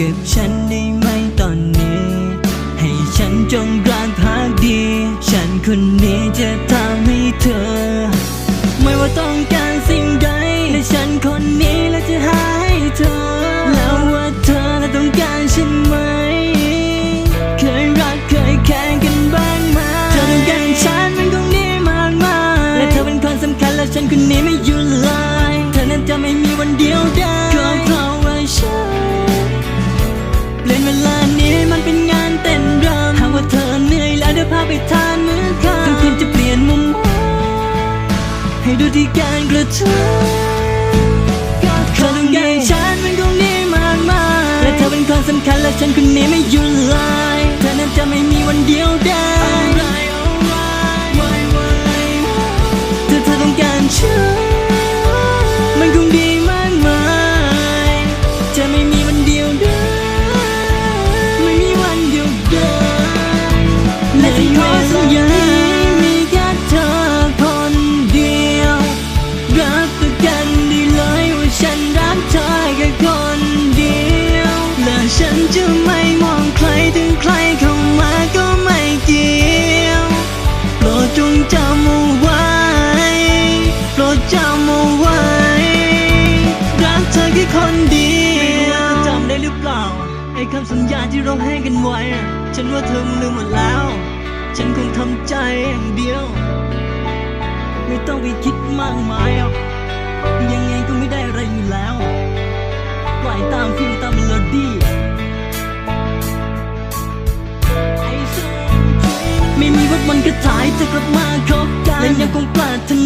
กับฉันได้ไหมตอนนี้ ให้ฉันจงรักพักดี ฉันคนนี้จะทำให้เธอ ไม่ว่าต้องการ ดูที่การกระทำก็เธอต้องการฉันมันคงดีมากมายและเธอเป็นคนสำคัญและฉันคนนี้ไม่หยุดเลยเธอนั้นจะไม่มีวันเดียวได้ ไอ้คำสัญญาที่เราให้กันไว้อะฉันว่าเธอมันลืมหมดแล้ว ฉันคงทำใจอย่างเดียว ไม่ต้องไปคิดมากมายหรอกยังไงก็ไม่ได้อะไรอยู่แล้ว ปล่อยตามฟิลตามเมโลดี้ไม่มีวัดวันกระถายเธอกลับมาคบกันและยังคงปรารถ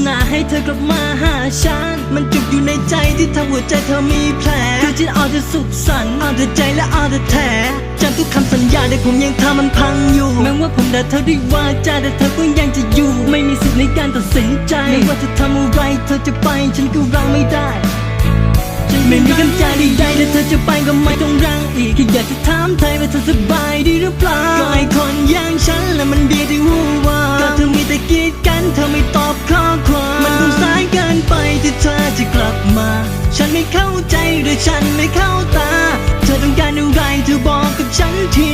นาให้เธอกลับมาหาฉัน มันจุกอยู่ในใจที่ทำหัวใจเธอมีแผลคือฉันเอาแต่สุขสันต์เอาแต่ใจและเอาแต่แถจำทุกคำสัญญาแต่ผมยังทำมันพังอยู่ แม้ว่าผมด่าเธอด้วยวาจาแต่เธอก็ยังจะอยู่ ไม่มีสิทธิ์ในการตัดสินใจ ไม่ว่าจะทำอะไรเธอจะไปฉันก็รังไม่ได้ไม่มีคำใจใดๆแต่เธอจะไปก็ไม่ต้องรังอีกแค่อยากจะถามเธอว่าเธอส ที่เธอจะกลับมา ฉันไม่เข้าใจหรือฉันไม่เข้าตา เธอต้องการอะไรเธอบอกกับฉันที